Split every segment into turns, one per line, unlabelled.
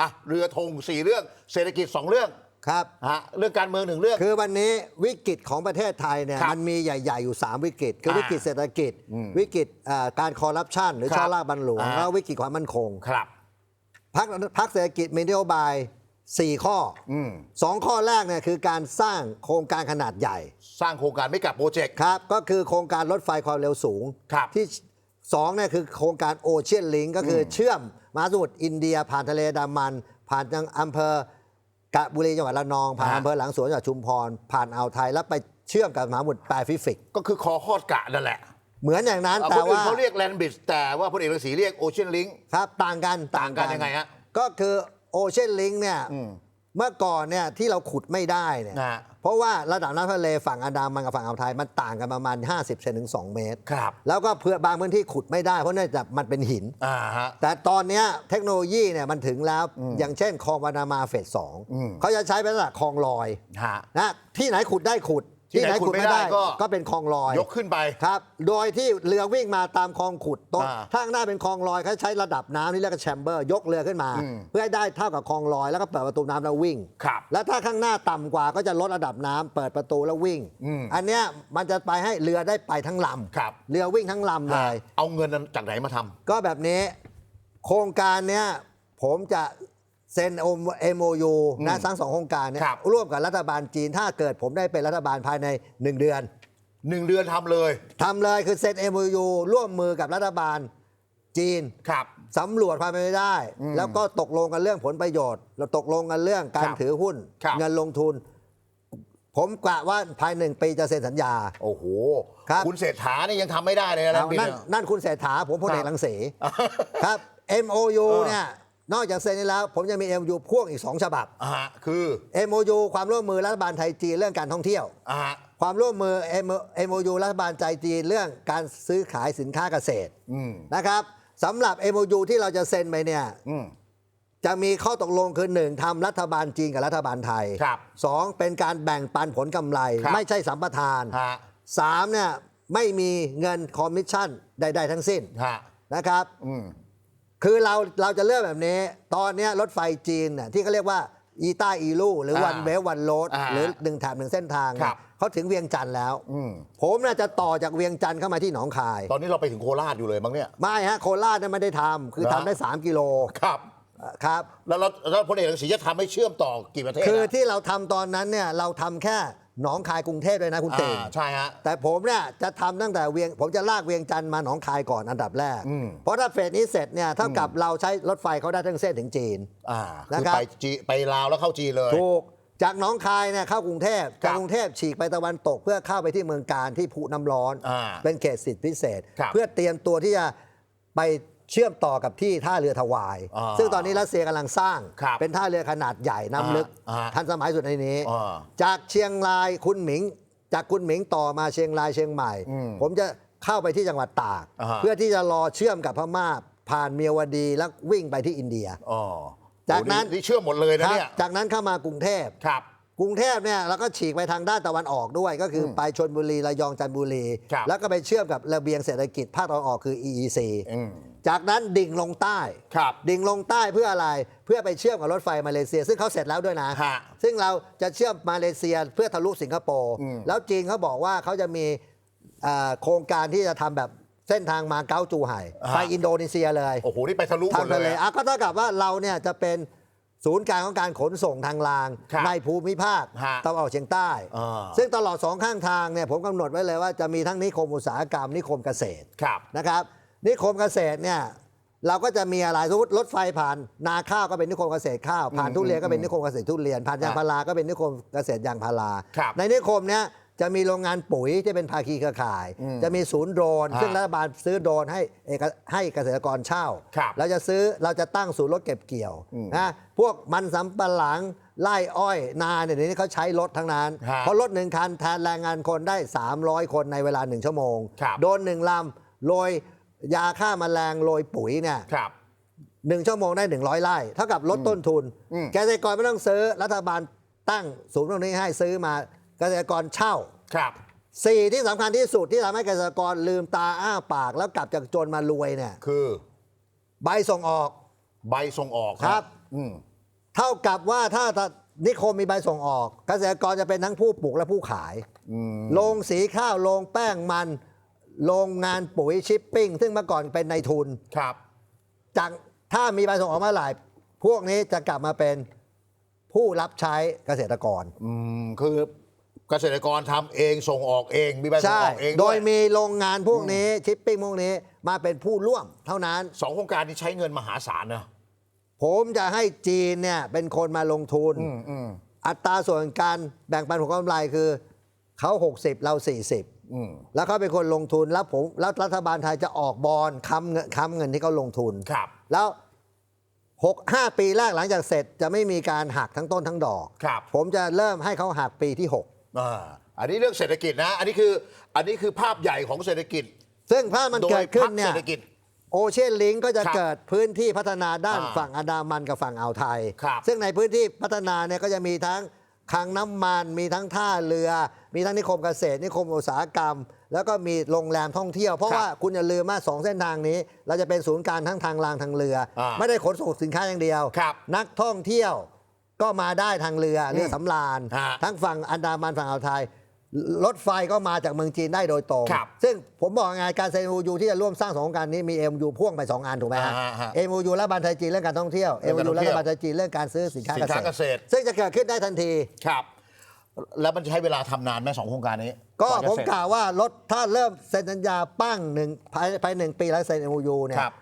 อะเรือธงสี่เรื่อง เศรษฐกิจสองเรื่อง
ครับ
ฮะเรื่องการเมืองหนึ่งเรื่อง
คือวันนี้วิกฤตของประเทศไทยเนี่ย
ครับ
มันมีใหญ่ ๆ อยู่ 3 วิกฤต คือ
อ่า
วิกฤตเศรษฐกิจวิกฤตอ่าการคอร์รัปชันหรือ
ครับ
ช่อราชบัญหลวง
อ่า
แล้ววิกฤตความมั่นคง
ครับ
พักพักเศรษฐกิจมีนโยบาย 4 ข้ออ
ม
สองข้อแรกเนี่ยคือการสร้างโครงการขนาดใหญ่
สร้างโครงการไม่กับโปรเจกต์
ครับก็คือโครงการรถไฟความเร็วสูง
ครับ
ที่สองเนี่ยคือโครงการโอเชียนลิงก็คืออเชื่อม มหาสมุทรอินเดียผ่านทะเลดามัน ผ่านจังอำเภอกะบุรีจังหวัดระนอง ผ่าน
ฮะ
อำเภอหลังสวนจังหวัดชุมพร ผ่านอ่าวไทยแล้วไปเชื่อมกับมหาสมุทรแปซิฟิก
ก็คือคอฮอดกะนั่นแหละ
เหมือนอย่างนั้น
อะ
แต่
คนอื่น
ว่า
เขาเรียกแลนบิสแต่ว่าพลเอกรังสีเรียกโอเชียนลิง
ครับ ต่างกัน
ต่างกันยังไงฮะ
ก็คือโอเชียนลิงเนี่ย
อืม
เมื่อก่อนเนี่ยที่เราขุดไม่ได้เนี่ย
นะฮะ
เพราะว่าระดับน้ำทะเลฝั่งอันดามันกับฝั่งอ่าวไทยมันต่างกันประมาณ 50เซนถึง 2 เมตร
ครับ
แล้วก็เพื่อบางพื้นที่ขุดไม่ได้เพราะเนื่องจากมันเป็นหิน
อ่าฮะ
แต่ตอนเนี้ยเทคโนโลยีเนี่ยมันถึงแล้ว
อืม
อย่างเช่นคลองวานามาเฟสสอง
อืม
เขาจะใช้เป็นลักษณะคลองลอย
ฮะ
นะที่ไหนขุดได้ขุด
ที่ไหนขุดไม่ได้ก็
ก็เป็นคลองลอย
ยกขึ้นไป
ครับ โดยที่เรือวิ่งมาตามคลองขุดตรง
อ่า
ถ้าข้างหน้าเป็นคลองลอยเขาใช้ระดับน้ำที่เรียกว่าแชมเบอร์ ยกเรือขึ้นมา
อืม
เพื่อให้ได้เท่ากับคลองลอยแล้วก็เปิดประตูน้ำแล้ววิ่ง
ครับ
แล้วถ้าข้างหน้าต่ำกว่าก็จะลดระดับน้ำเปิดประตูแล้ววิ่ง
อืม
อันเนี้ยมันจะไปให้เรือได้ไปทั้งลำ
ครับ
เรือวิ่งทั้งลำเลย
เอาเงินจากไหนมาทำ
ก็แบบนี้ โครงการเนี้ยผมจะ เซ็น MOU นะ
อืม
ทั้งสองโครงการเนี่ย
ครับ
ร่วมกับรัฐบาลจีน ถ้าเกิดผมได้เป็นรัฐบาลภายใน 1 เดือน
หนึ่งเดือนทำเลย
ทำเลยคือเซ็น MOU ร่วมมือกับรัฐบาลจีน
ครับ
สำรวจความเป็นไปได้
อืม
แล้วก็ตกลงกันเรื่องผลประโยชน์ เราตกลงกันเรื่องการ
ครับ
ถือหุ้น
ครับ
เงินลงทุน ผมกะว่าภายหนึ่งปีจะเซ็นสัญญา
โอ้โห
ครับ
คุณเศรษฐานี่ยังทำไม่ได้เลยนะแลน
เอา
บิส
นั่น
เนี่ย
นั่นคุณเศรษฐาผมพลเอก
ครับ
รังสี ครับ MOU
เออ
เนี่ย นอกจากเซ็นนี้แล้ว ผมยังมี MOU พ่วงอีก 2 ฉบับ
อ่าฮะคือ
MOU ความร่วมมือรัฐบาลไทยจีนเรื่องการท่องเที่ยว
อ่าฮะ
ความร่วมมือ MOU รัฐบาลไทยจีนเรื่องการซื้อขายสินค้าเกษตร
อืม
นะครับสำหรับ MOU ที่เราจะเซ็นไปเนี่ย
อืม
จะมีข้อตกลงคือหนึ่งทำรัฐบาลจีนกับรัฐบาลไทย
ครับ
สองเป็นการแบ่งปันผลกำไร
ครับ
ไม่ใช่สัมปทาน
ฮะ
สามเนี่ยไม่มีเงินคอมมิชชั่นใด ๆ ทั้งสิ้น
ฮะ
นะครับ
อืม
คือเราเราจะเลือกแบบนี้ ตอนเนี้ยรถไฟจีนน่ะที่เขาเรียกว่าอีต้าอีลู่หรือ
อ่า
วันเวฟวันโรด
อ่า
หรือหนึ่งแถบหนึ่งเส้นทาง
ครับ
เขาถึงเวียงจันทร์แล้ว
อืม
ผมน่าจะต่อจากเวียงจันทร์เข้ามาที่หนองคาย
ตอนนี้เราไปถึงโคราชอยู่เลยมั้งเนี่ย
ไม่ฮะโคราชเนี่ยไม่ได้ทำคือ
เหรอ
ทำได้ 3 กิโล
ครับ
ครับ
แล้วเราแล้วพลเอกรังสีจะทำให้เชื่อมต่อกี่ประเทศ
คือ
อะ
ที่เราทำตอนนั้นเนี่ยเราทำแค่หนองคายกรุงเทพเลยนะคุณเต่ง
อ่าใช่ฮะ
แต่ผมเนี่ยจะทำตั้งแต่เวียง ผมจะลากเวียงจันทร์มาหนองคายก่อนอันดับแรก
อืม
เพราะถ้าเฟสนี้เสร็จเนี่ยเท่ากับเราใช้รถไฟเขาได้ทั้งเส้นถึงจีน
อ่า
นะ
คือ
ครับ
ไปจีไปลาวแล้วเข้าจีนเลย
ถูกจากหนองคายเนี่ยเข้ากรุงเทพ
ครับ
จากกรุงเทพฉีกไปตะวันตก เพื่อเข้าไปที่เมืองการที่ภูน้ำร้อน
อ่า
เป็นเขตสิทธิพิเศษ
ครับ
เพื่อเตรียมตัวที่จะไป เชื่อมต่อกับที่ท่าเรือถวาย
อ่า
ซึ่งตอนนี้รัสเซียกำลังสร้าง
ครับ
เป็นท่าเรือขนาดใหญ่น้ำลึก
อ่า
ทันสมัยสุดในนี้
อ่า
จากเชียงรายคุณหมิง จากคุณหมิงต่อมาเชียงรายเชียงใหม่
อืม
ผมจะเข้าไปที่จังหวัดตาก
อ่าฮะ
เพื่อที่จะรอเชื่อมกับพม่าผ่านเมียวดีแล้ววิ่งไปที่อินเดีย
อ๋อ
จากนั้น
โอ้นี่เชื่อมหมดเลยนะครับเนี่ย
จากนั้นเข้ามากรุงเทพ
ครับ
กรุงเทพเนี่ยเราก็ฉีกไปทางด้านตะวันออกด้วย ก็คืออ
ม
ไปชนบุรีระยองจันทบุรี
ครับ
แล้วก็ไปเชื่อมกับระเบียงเศรษฐกิจภาคตะวันออกคือ EEC
อืม
จากนั้นดิ่งลงใต้
ครับ
ดิ่งลงใต้เพื่ออะไรเพื่อไปเชื่อมกับรถไฟมาเลเซีย ซึ่งเขาเสร็จแล้วด้วยนะ
ฮะ
ซึ่งเราจะเชื่อมมาเลเซียเพื่อทะลุสิงคโปร์
อืม
แล้วจีนเขาบอกว่าเขาจะมีเอ่อโครงการที่จะทำแบบเส้นทางมาเก๊าจูไห่ไปอินโดนีเซียเลย
โอ้โห นี่ไปทะลุหม
ทา
ด
ง
เล
ทะ
ย
เล
อะ
อะก็เท่ากับว่าเราเนี่ยจะเป็นศูนย์กลางของการขนส่งทางราง
ครับ
ในภูมิภาค
ฮะ
ตะวันออกเฉียงใต้
อ่า
ซึ่งตลอดสองข้างทางเนี่ยผมกำหนดไว้เลยว่าจะมีทั้งนิคมอุตสาหกรรมนิคมเกษตร
ครับ
นะครับ นิคมเกษตรเนี่ยเราก็จะมีอะไรสมมติรถไฟผ่านนาข้าวก็เป็นนิคมเกษตรข้าวผ่าน
อืม
ทุเรียนก็เป็น
อืม
นิคมเกษตรทุเรียนผ่านยาง
ฮะ
พาราก็เป็นนิคมเกษตรยางพารา
ครับ
ในนิคมเนี้ยจะมีโรงงานปุ๋ยที่เป็นภาคีเครือข่าย
อืม
จะมีศูนย์โดรน
ฮะ
ซึ่งรัฐบาลซื้อโดรนให้เอกให้เกษตรกรเช่า
ครับ
เราจะซื้อเราจะตั้งศูนย์รถเก็บเกี่ยว
อืม
นะพวกมันสำปะหลังไล่อ้อยนาเนี่ยเดี๋ยวนี้เขาใช้รถทั้งนั้น
ฮะ
เพราะรถหนึ่งคันแทนแรงงานคนได้ 300 คนในเวลาหนึ่งชั่วโมง
ครับ
โดนหนึ่งลำโรย ยาฆ่าแมลงโรยปุ๋ยเนี่ย
ครับ
หนึ่งชั่วโมงได้ 100ไร่เท่ากับลดต้นทุน
อืม
เกษตรกรไม่ต้องซื้อรัฐบาลตั้งศูนย์ตรงนี้ให้ซื้อมาเกษตรกรเช่า
ครับ
สี่ที่สำคัญที่สุดที่ทำให้เกษตรกรลืมตาอ้าปาก แล้วกลับจากจนมารวยเนี่ย
คือ
ใบส่งออก
ใบส่งออก
ครับ
อืม
เท่ากับว่าถ้านิคมมีใบส่งออก เกษตรกรจะเป็นทั้งผู้ปลูกและผู้ขาย
อืม
โรงสีข้าว โรงแป้งมัน โรงงานปุ๋ยชิปปิ้ง ซึ่งเมื่อก่อนเป็นในายทุน
ครับ
จากถ้ามีใบส่งออกเมื่อไหร่พวกนี้จะกลับมาเป็นผู้รับใช้เกษตรกร
อืม คือเกษตรกรทำเองส่งออกเอง มีใบส่ง
ใช่
ออกเอง
โด
ด้วย
ยมีโรงงานพวกนี้ชิปปิ้งพวกนี้มาเป็นผู้ร่วมเท่านั้น
สองโครงการนี้ใช้เงินมหาศาลนะ
ผมจะให้จีนเนี่ยเป็นคนมาลงทุน
อืมอืม
อัตราส่วนการแบ่งปันผลกำไรคือเขา 60 เรา 40
อืม
แล้วเขาเป็นคนลงทุนแล้วผมแล้วรัฐบาลไทยจะออกบอลค้ำเงินค้ำเงินที่เขาลงทุน
ครับ
แล้ว6 5ปีแรกหลังจากเสร็จจะไม่มีการหักทั้งต้นทั้งดอก
ครับ
ผมจะเริ่มให้เขาหักปีที่
อ่าอันนี้เรื่องเศรษฐกิจนะ อันนี้คืออันนี้คือภาพใหญ่ของเศรษฐกิจ
6ซึ่งถ้ามัน
โด
เกิ
ย
ดขึ้
พร
น
รค
เนี่
เศ
ย
รษฐกิจ
โอเชียนลิงก็จะ
ครับ
เกิดพื้นที่พัฒนาด้าน
อ่า
ฝั่งอันดามันกับฝั่งอ่าวไทย
ครับ
ซึ่งในพื้นที่พัฒนาเนี่ยก็จะมีทั้ง คลังน้ำมันมีทั้งท่าเรือ มีทั้งนิคมเกษตรนิคมอุตสาหกรรม แล้วก็มีโรงแรมท่องเที่ยว เพราะ
ครับ
ว่าคุณอย่าลืมว่าสองเส้นทางนี้ เราจะเป็นศูนย์กลารทั้งทางรางทางเรืออาไม่ได้ขนส่งสินค้าอย่างเดียว
ครับ
นักท่องเที่ยวก็มาได้ทางเรือเรือสำราญ
ฮะ
ทั้งฝั่งอันดามันฝั่งอ่าวไทย รถไฟก็มาจากเมืองจีนได้โดยตรง
ครับ
ซึ่งผมบอกไงการเซ็น MOU ที่จะร่วมสร้างสองโครงการนี้มี MOU พ่วงไป 2 อันถูกไหมฮะ
อ่าฮะ
MOU และบันไทยจีนเรื่องการท่องเที่ยว
เรื่องการท่
MOU
อง
และ
เที่ยว
บันไทยจีนเรื่องการซื้อสินค้า
สินค้า
เก
เก
ษ
ษ
ต
ต
ร
ร
ซึ่งจะเกิดขึ้นได้ทันที
ครับ แล้วมันใช้เวลาทำนานไหมสองโครงการนี้
ก็
ว่าจะ
ผม
เสร็จ
กล่าวว่ารถถ้าเริ่มเซ็นสัญญาปั้งหนึ่งภายภายหนึ่งปีแล้วเซ็น MOU เนี่ย
ครับ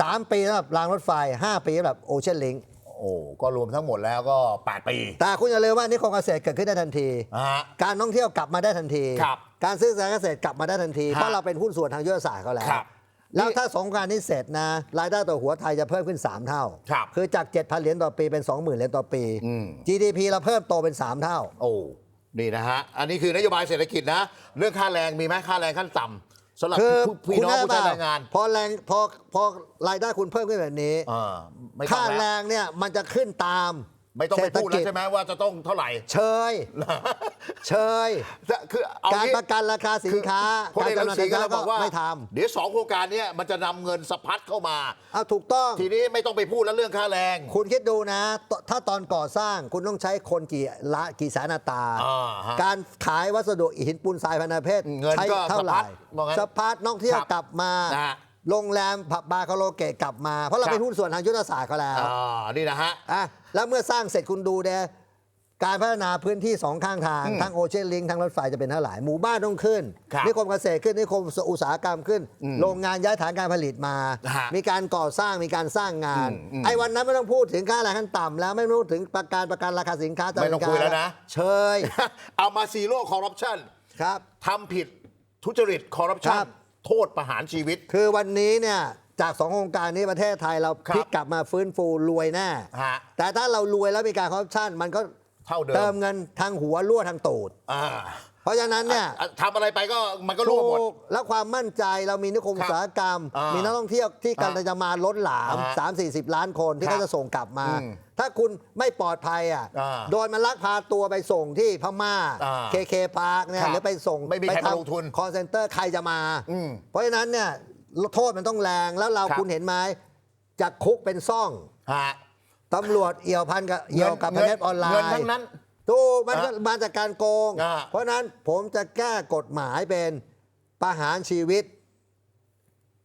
สามปีสำหรับรางรถไฟ5ปีสำหรับโอเชียนลิง
โอ้ก็รวมทั้งหมดแล้วก็ 8 ปี
แต่คุณอย่าลืมว่านิคมเกษตรเกิดขึ้นได้ทันที
นะฮะ
การท่องเที่ยวกลับมาได้ทันที
ครับ
การซื้อสินค้าเกษตรกลับมาได้ทันที
ฮะ
เพราะเราเป็นหุ้นส่วนทางยุทธศาสตร์เขาแล้ว
ครับ
แล้ว
นี่
ถ้าสงกรารนี้เสร็จนะรายได้ต่อหัวไทยจะเพิ่มขึ้น 3 เท่า
ครับ
คือจาก 7,000 เหรียญต่อปีเป็น 20,000 เหรียญต่อปี
อืม
GDP เราเพิ่มโตเป็น 3 เท่า
โอ้ นี่นะฮะ อันนี้คือนโยบายเศรษฐกิจนะ เรื่องค่าแรงมีไหมค่าแรงขั้นต่ำ สำหรับ
คือ
ผู้พี่น้อง
คุณ
ผู้ใช้
แม่
แรงงาน
พอแรงพอพอรายได้คุณเพิ่มขึ้นแบบนี้
อ่าไม่ต้อ
ค่างแร
แล้ว
งเนี่ยมันจะขึ้นตาม
ไม่ต้องไปพูด
เศรษฐ
แล้ว
กิจ
ใช่ไหมว่าจะต้องเท่าไหร่
เชย เชย
คือเอา
การ
งี้
ประกันราคาสินค้า
พล
การ
เอกรั
จำห
ง
น่าย
สี
สิน
ก็
ค้า
เลย
ก็
บอกว่า
ไม่ท
เดี๋ยวสองโครงการเนี้ยมันจะนำเงินสะพัดเข้ามาำ
เอาถูกต้อง
ทีนี้ไม่ต้องไปพูดแล้วเรื่องค่าแรง
คุณคิดดูนะตถ้าตอนก่อสร้างคุณต้องใช้คนกี่ละกี่แสนอัตรา
อ่าฮะ
การขายวัสดุหินปูนทรายพันธเพศ
เงิน
ใช้
ก็
เท่าไหร่
สะพัดว่างั้น
สะพัดนอกเที่ยว
ครับ
กลับมา
นะฮะ
โรงแรมผับบาร์คาราโอเกะกลับมา เพราะเรา
ครับ
เป็นหุ้นส่วนทางยุทธศาสตร์เขาแล้ว
อ่านี่นะฮะ
อะ แล้วเมื่อสร้างเสร็จคุณดูเดการพัฒนาพื้นที่สองข้างทาง
อืม
ทั้งโอเชียนลิงทั้งรถไฟจะเป็นเท่าไหร่หมู่บ้านต้องขึ้น
ครับ
นิคมเกษตรขึ้นนิคมอุตสาหกรรมขึ้น
อืม
โรงงานย้ายฐานการผลิตมา
ฮะ
มีการก่อสร้างมีการสร้างงาน
อืมอืม
ไอ้วันนั้นไม่ต้องพูดถึงค่าแรงขั้นต่ำแล้วไม่ต้องพูดถึงประกันประกันราคาสินค้า
ไม่ต้องคุยแล้วนะ
เชย
เอามาซีโร่คอร์รัปชัน
ครับ
ทำผิดทุจริตคอร์รัปชั
ครั
น
บ
โทษประหารชีวิต
คือวันนี้เนี่ย จากสองโครงการนี้ประเทศไทยเรา
ครับ
พลิกกลับมาฟื้นฟูรวยแน่
ฮะ
แต่ถ้าเรารวยแล้วมีการคอร์รัปชันมันก็
เท่าเดิม
เติมเงินทางหัวรั่วทางตูด
อ่า
เพราะฉะนั้นเนี่ย
อะทำอะไรไปก็มันก็รั่วหมด
ถูกแล้วความมั่นใจเรามีนิคม
ครั
อุ
บ
ตสาหกรรม
อ่ามี
มีนักท่องเที่ยวที่กำลัง
อ่า
จะมาล้นหลาม
อ่า
3 4 0 ล้านคนที่
ครับ
เขาจะส่งกลับมา
อืม
ถ้าคุณไม่ปลอดภัยอะ
อ่า
โดนมันลักพาตัวไปส่งที่พม่า
อ่า
เคเคพาร์คเนี่ย
ครับ
หรือไปส่ง
ไม่มีใครมาลงทุน
คอนเซนเตอร์ใครจะมา
อืม
เพราะฉะนั้นเนี่ย โทษมันต้องแรงแล้วเรา
ครับ
คุณเห็นไหมจากคุกเป็นซ่อง
ฮะ
ตำรวจเอี่ยวพันกับเอี่ยวกับพ
เงิน
เน็ตออนไลน์
เงินทั้งนั้น
ถูกมันก็
อะ
มาจากการโกง
อะ
เพราะฉะนั้นผมจะแก้กฎหมายเป็นประหารชีวิต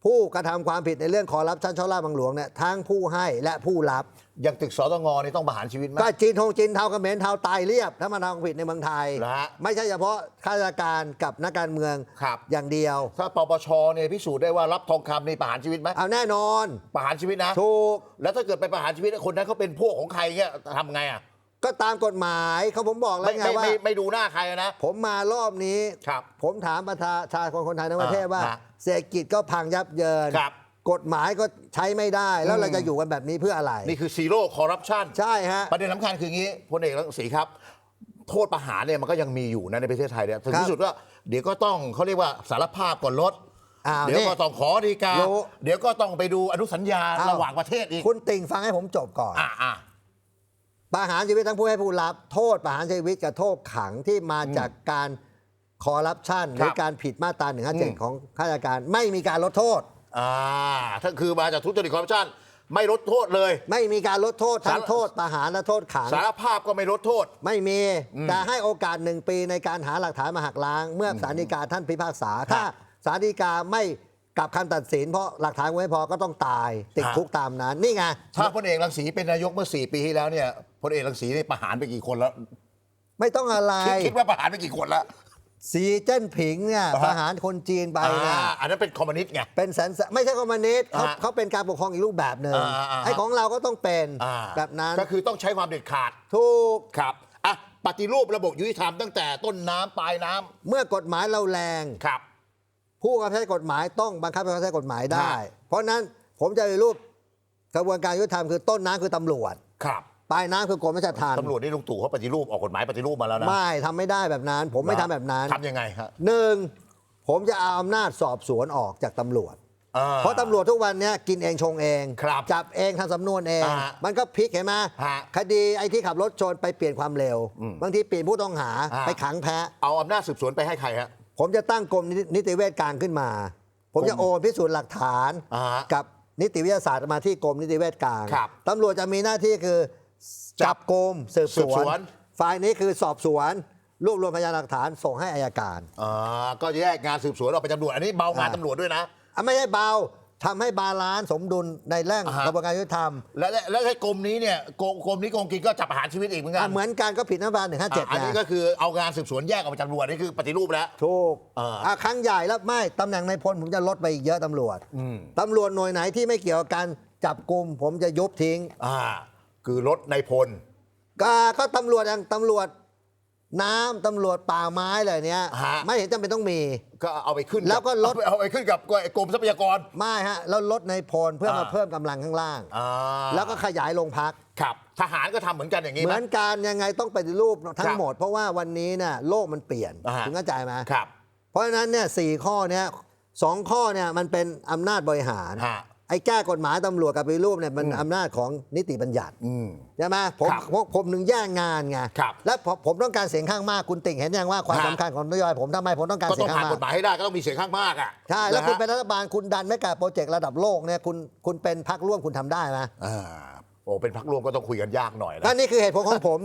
ผู้กระทำความผิดในเรื่องขอรับชั้นช่อลาบบังหลวงเนี่ยทั้งผู้ให้และผู้รับ
อย่างตึกสตงนี่ต้องประหารชีวิตไหม
ก็จีนทงจีนเทาเขมรเทาตายเรียบ ถ้ามาทำความผิดในเมืองไทย
เหรอฮะ
ไม่ใช่เฉพาะข้าราชการกับนักการเมือง
ครับ
อย่างเดียว
ถ้าปปชเนี่ยพิสูจน์ได้ว่ารับทองคำนี่ประหารชีวิตไหม
เอาแน่นอน
ประหารชีวิตนะ
ถูก
แล้วถ้าเกิดไปประหารชีวิตคนนั้นเขาเป็นพวกของใครเงี้ยทำไงอะ
ก็ตามกฎหมายเขาผมบอกแล้
ไม่
วไง
ไม่
ว่า
ไม่ไม่ดูหน้าใครนะ
ผมมารอบนี้
ครับ
ผมถามประชาชาชนคนไทยทั้งประเทศว่า
ฮะ
เศรษฐกิจก็พังยับเยิน
ครับ
กฎหมายก็ใช้ไม่ได้แล้ว
อืม
เราจะอยู่กันแบบนี้เพื่ออะไร
นี่คือซีโร่คอร์รัปชัน
ใช่ฮะ
ประเด็นสำคัญคืองี้พลเอกรังสีครับ โทษประหารเนี่ยมันก็ยังมีอยู่นะในประเทศไทยเนี่ยถึง
ครับ
ที่สุดว่าเดี๋ยวก็ต้องเขาเรียกว่าสารภาพก่อนลด
อ้าว
เดี๋ยว
นี่
ก็ต้องขอดีกา
รู้
เดี๋ยวก็ต้องไปดูอนุสัญญา
อ้าว
ระหว่างประเทศอีก
คุณติ่งฟังให้ผมจบก่อน
อ่าอ่า
ประหารชีวิตทั้งผู้ให้ผู้รับ โทษประหารชีวิตกับโทษขังที่มาจากการคอร์รัปชันหรือการผิดมาตรา
อืม
157ของข้าราชการ ไม่มีการลดโทษ
อ่าถ้าคือมาจากทุจริตคอร์รัปชันไม่ลดโทษเลย
ไม่มีการลดโทษทั้ง
สาร
โทษประหารและโทษขัง
สารภาพก็ไม่ลดโทษ
ไม่มีแต่ให้โอกาสหนึ่งปีในการหาหลักฐานมาหักล้าง เมื่อศาลฎีกาท่านพิพากษา ถ้าศาลฎีกาไม่กลับคำตัดสินเพราะหลักฐานไม่พอก็ต้องตาย ติด
ฮะ
คุกตามนั้นนี่ไง
ถ้าพลเอกรังสีเป็นนายกเมื่อ 4 ปีที่แล้วเนี่ยพลเอกรังสีนี่ประหารไปกี่คนแล้ว
ไม่ต้องอะไร
คิดคิดว่าประหารไปกี่คนแล้ว
สีเจิ้นผิงเนี่ย
อ่าฮะ
ประหารคนจีนไปนะ
อ่าอันนั้นเป็นคอมมิวนิสต์ไง
เป็นแสนแสนไม่ใช่คอมมิวนิสต์เขา
อ่า
เขาเป็นการปกครองอีกรูปแบบหนึ่ง
อ่าอ่าอ่า
ไอ้ของเราก็ต้องเป็น
อ่า
แบบนั้น
ก็คือต้องใช้ความเด็ดขาด
ถูก
ครับอะปฏิรูประบบยุติธรรมตั้งแต่ต้นน้ำปลายน้ำ
เมื่อกฎหมายเราแรง
ครับ
ผู้บังคับใช้กฎหมายต้องบังคับใช้กฎหมายได้
ฮะ
เพราะฉะนั้นผมจะไปรูปกระบวนการยุติธรรมคือต้นน้ำคือตำรวจ
ครับ
ปลายน้ำคือกรมราชทัณฑ์
ตำรวจนี่ลุงตู่เขาปฏิรูปออกกฎหมายปฏิรูปมาแล้วนะ
ไม่ทำไม่ได้แบบนั้น ผมไม่ทำแบบนั้น
ทำยังไงฮะ
หนึ่งผมจะเอาอำนาจสอบสวนออกจากตำรวจ
อ่
เพราะตำรวจทุกวันเนี้ยกินเองชงเอง
ครับ
จับเองทำสำนวนเอง
อ่า
มันก็พลิกเห็นไหม
ฮะ
คดีไอ้ที่ขับรถชนไปเปลี่ยนความเร็ว
อืม
บางทีเปลี่ยนผู้ต้องหา
อ่า
ไปขังแพ้
เอาอำนาจสืบสวนไปให้ใครฮะ
ผมจะตั้งกรมนิติเวชกลางขึ้นมา ผมจะ
กรม
โอนพิสูจน์หลักฐาน
อ่าฮะ
กับนิติวิทยาศาสตร์มาที่กรมนิติเวชกลาง
ครับ
ตำรวจจะมีหน้าที่คือ
จั
จั
บบ
กรมสืบ
สื
ส
บ
ว
สวน
น ฝ่ายนี้คือสอบสวน รวบรวมพยานหลักฐานส่งให้อายการ
อ่าก็แยกงานสืบสวนออกไปตำรวจอันนี้เบางาน
อ่า
ตำรวจด้วยนะ
อะไม่ใช่เบาทำให้บาลานซ์สมดุลในแร่ง
อ่าฮะ
กระบวนการยุติธรรม
และและและไอ้กรมนี้เนี่ยกรมกรมนี้โกงกินก็จับประหารชีวิตอีกเหมือนกั
อะ
น
เหมือนกันก็ผิดนโยบายหนึ่งห้าเจ็ด
อะอันนี้ก็คือเอางานสืบสวนแยกออกมาจากตำรวจนี่คือปฏิรูปแล้ว
ถูก
อ่า
อะครั้งใหญ่แล้วไม่ตำแหน่งในายพลผมจะลดไปอีกเยอะตำรวจ
อืม
ตำรวจหน่วยไหนที่ไม่เกี่ยวกับการจับกลุ่มผมจะยุบทิ้ง
อ่า คือรถในพล
ก็ก็ตำรวจอย่างตำรวจน้ำตำรวจป่าไม้อะไรเนี้ย
ฮะ
ไม่เห็นจำเป็นต้องมี
ก็เอาไปขึ้น
แล้วก็ลด
เอาไปเอาไปขึ้นกับกรมทรัพยากร
ไม่ฮะแล้วลดในพลเพื่อมา
อ่า
เพิ่มกำลังข้างล่าง
อ่า
แล้วก็ขยายโรงพัก
ครับทหารก็ทำเหมือนกันอย่างนี้
เหมื
ไหม
อนกันยังไงต้องปฏิรูปทั้
ครั
ง
บ
หมด เพราะว่าวันนี้เนี่ยโลกมันเปลี่ยน
อ่าฮะ
ถึงเข้าใจไหม
ครับ
เพราะฉะนั้นเนี่ยสี่ข้อเนี้ยสองข้อเนี่ยมันเป็นอำนาจบริหาร
ฮะ
ไอ้แก้กฎหมายตำรวจกับปฏิรูปเนี่ยมัน
อืม
อำนาจของนิติบัญญัติ
อืม
ใช่ไหมผม
ครับ
ผมผมหนึ่งแย่งงานไง
ครับ
และผมผมต้องการเสียงข้างมากคุณติ่งเห็นยังว่าความ
ฮะ
สำคัญของนโยบายผมทำไมผมต้องการ
ก็
เสี
ต้
ย
อง
งข้า
ผ่าน
งมาก
กฎหมายให้ได้ก็ต้องมีเสียงข้างมากอะ
ใช่แล้วคุณ
นะฮะ
เป็นรัฐบาลคุณดันไม่กับโปรเจกต์ระดับโลกเนี่ยคุณคุณเป็นพรรคร่วมคุณทำได้ไหม
อ่าโอ้เป็นพักร่วมก็ต้องคุยกันยากหน่อยนะ
นั่นนี่คือเหตุผลของผม